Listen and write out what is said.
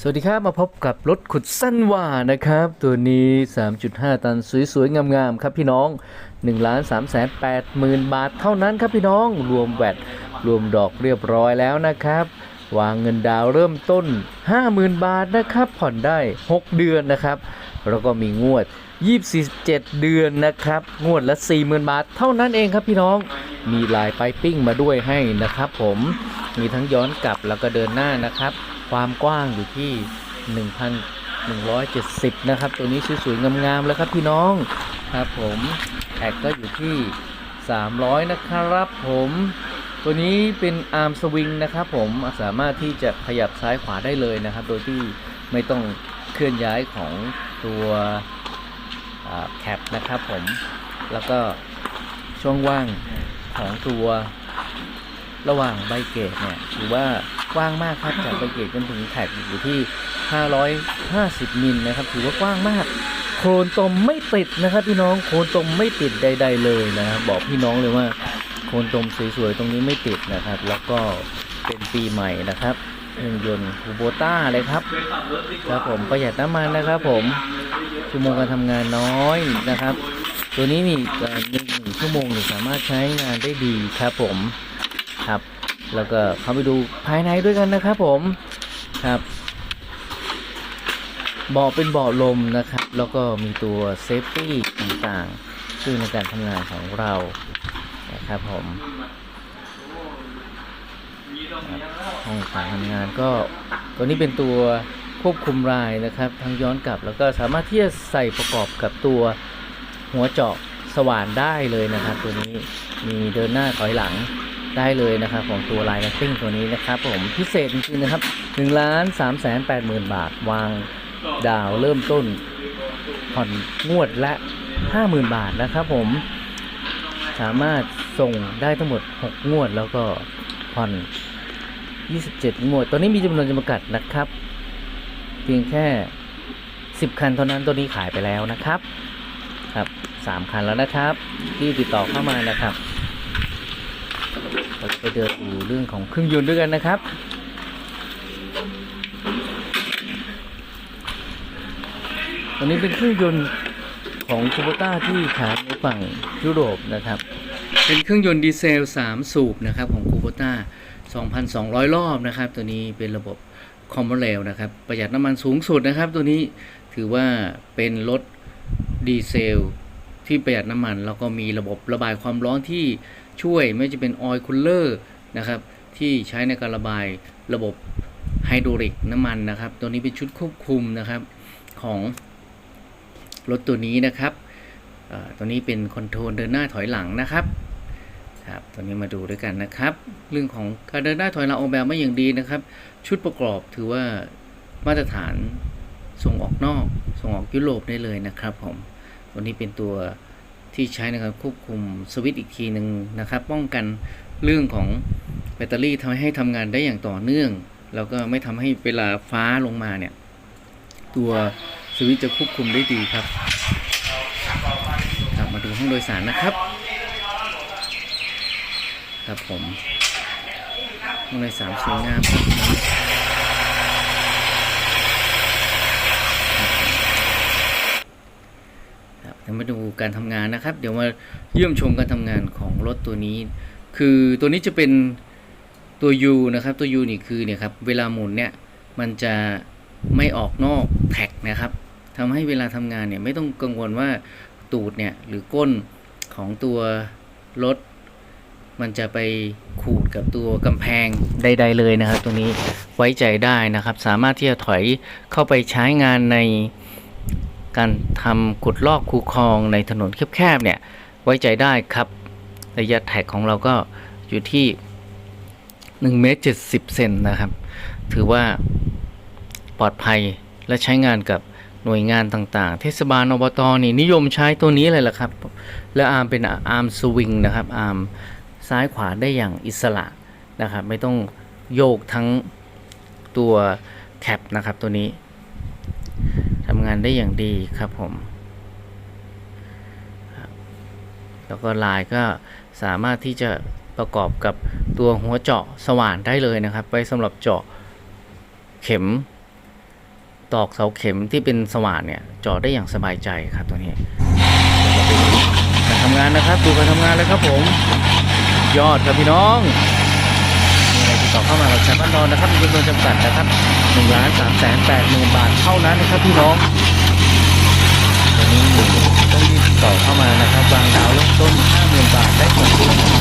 สวัสดีครับ มาพบกับรถขุดสั้นว่านะครับ ตัวนี้ 3.5 ตันสวยๆ งามๆ ครับพี่น้อง1ล้าน3แสน8หมื่นบาทเท่านั้นครับพี่น้อง รวมแวดรวมดอกเรียบร้อยแล้วนะครับ วางเงินดาวเริ่มต้น 50,000 บาทนะครับ ผ่อนได้ 6 เดือนนะครับ แล้วก็มีงวด 27 เดือนนะครับ งวดละ 40,000 บาทเท่านั้นเองครับพี่น้อง มีลายไปปิ้งมาด้วยให้นะครับ ผม มีทั้งย้อนกลับแล้วก็เดินหน้านะครับ ความกว้างอยู่ที่ 1,170 นะครับ ตัวนี้สวยๆงามๆแล้วครับพี่น้องครับผมแท็กก็อยู่ที่ 300 นะครับผมตัวนี้เป็นอาร์มสวิงนะครับผมสามารถที่จะขยับซ้ายขวาได้เลยนะครับ โดยที่ไม่ต้องเคลื่อนย้ายของตัวแคปนะครับผมแล้วก็ช่องว่างของตัวระหว่างใบเกตเนี่ยถือว่า กว้างมากครับจากใบเกตจนถึงแท็กอยู่ที่ 550 มิลนะครับ ถือว่ากว้างมาก โคลนตมไม่ติดนะครับ พี่น้องโคลนตมไม่ติดใด ๆ เลยนะครับบอกพี่น้องเลยว่าโคนตมสวยๆตรงนี้ไม่ติดนะครับ แล้วก็เป็นปีใหม่นะครับเครื่องยนต์คูโบต้าเลยครับครับผมประหยัดน้ำมันนะครับ ผมชั่วโมงการทำงานน้อยนะครับ ตัวนี้นี่หนึ่งชั่วโมงนี่สามารถใช้งานได้ดีครับผมครับ แล้วก็เข้าไปดูภายในด้วยกันนะครับผมครับเบาะเป็นเบาะลมนะครับ แล้วก็มีตัวเซฟตี้ต่างๆช่วยในการทำงานของเรานะครับผมห้องการทำงานก็ตัวนี้เป็นตัวควบคุมรายนะครับ ทั้งย้อนกลับแล้วก็สามารถที่จะใส่ประกอบกับตัวหัวเจาะสว่านได้เลยนะครับ ตัวนี้มีเดินหน้าถอยหลัง ได้เลยนะครับของตัวไลน์นัตติ้งตัวนี้นะครับผมพิเศษจริงๆนะครับ1ล้าน3แสน8หมื่นบาทวางดาวเริ่มต้นผ่อนงวดละ 50,000 บาทนะครับผมสามารถส่งได้ทั้งหมด 6 งวดแล้วก็ผ่อน 27 งวด ตอนนี้มีจำนวนจำกัดนะครับ เพียงแค่ 10 คันเท่านั้นตัวนี้ขายไปแล้วนะครับ ครับ 3 คันแล้วนะครับ ที่ติดต่อเข้ามานะครับ เราจะไปเดินดูเรื่องของเครื่องยนต์ด้วยกันนะครับวันนี้เป็นเครื่องยนต์ของคูโบต้าที่ขายในฝั่งยุโรปนะครับ เป็นเครื่องยนต์ดีเซล 3 สูบนะครับของคูโบต้า 2,200 รอบนะครับ ตัวนี้เป็นระบบคอมมอนเรลนะครับ ประหยัดน้ำมันสูงสุดนะครับ ตัวนี้ถือว่าเป็นรถดีเซล ที่ประหยัดน้ำมัน แล้วก็มีระบบระบายความร้อนที่ ช่วยไม่ว่าจะเป็นออยล์คูลเลอร์นะครับที่ใช้ในการระบายระบบไฮดรอลิกน้ำมันนะครับ ตัวนี้เป็นชุดควบคุมนะครับของรถตัวนี้นะครับตัวนี้เป็นคอนโทรลเดินหน้าถอยหลังนะครับครับตัวนี้มาดูด้วยกันนะครับ เรื่องของการเดินหน้าถอยหลังออกแบบมาอย่างดีนะครับ ชุดประกอบถือว่ามาตรฐานส่งออกนอก ส่งออกยุโรปได้เลยนะครับผมตัวนี้เป็นตัว ที่ใช้ในการควบคุมสวิตช์อีกทีหนึ่งนะครับ ป้องกันเรื่องของแบตเตอรี่ทำให้ทำงานได้อย่างต่อเนื่อง แล้วก็ไม่ทำให้เวลาฟ้าลงมาเนี่ย ตัวสวิตช์จะควบคุมได้ดีครับกลับมาดูห้องโดยสารนะครับ ครับผมห้องโดยสารสวยงามครับครับเดี๋ยว มาดูการทำงานนะครับ เดี๋ยวมาเยี่ยมชมการทำงานของรถตัวนี้ คือตัวนี้จะเป็นตัว U นะครับ ตัว U นี่คือเนี่ยครับเวลาหมุนเนี่ยมันจะไม่ออกนอกแท็กนะครับทำให้เวลาทำงานเนี่ยไม่ต้องกังวลว่าตูดเนี่ยหรือก้นของตัวรถมันจะไปขูดกับตัวกำแพงใดๆเลยนะครับ ตัวนี้ไว้ใจได้นะครับ สามารถที่จะถอยเข้าไปใช้งานใน การทำขุดลอกคูคลองในถนนแคบๆเนี่ยไว้ใจได้ครับระยะแท็กของเราก็อยู่ที่1เมตร70เซนนะครับ ถือว่าปลอดภัยและใช้งานกับหน่วยงานต่างๆ เทศบาลอบตนี่นิยมใช้ตัวนี้เลยล่ะครับ และอาร์มเป็นอาร์มสวิงนะครับ อาร์มซ้ายขวาได้อย่างอิสระนะครับ ไม่ต้องโยกทั้งตัวแคปนะครับตัวนี้ งานได้อย่างดีครับผม แล้วก็ลายก็สามารถที่จะประกอบกับตัวหัวเจาะสว่านได้เลยนะครับไว้สำหรับเจาะเข็ม ตอกเสาเข็มที่เป็นสว่านเนี่ยเจอดได้อย่างสบายใจครับตัวนี้การทำงานนะครับ ดูการทำงานเลยครับผม ยอดครับพี่น้อง ดต่อเข้ามาเราใช้บ้านนอนนะครับมีจำนวนจำกัดนะครับ1ล้าน3แสน8หมื่นบาทเท่านั้นนะครับพี่น้องตันนี้ต้องรีบติดต่อเข้ามานะครับวางดาวเริ่มต้น50,000บาทได้ส่งฟรีน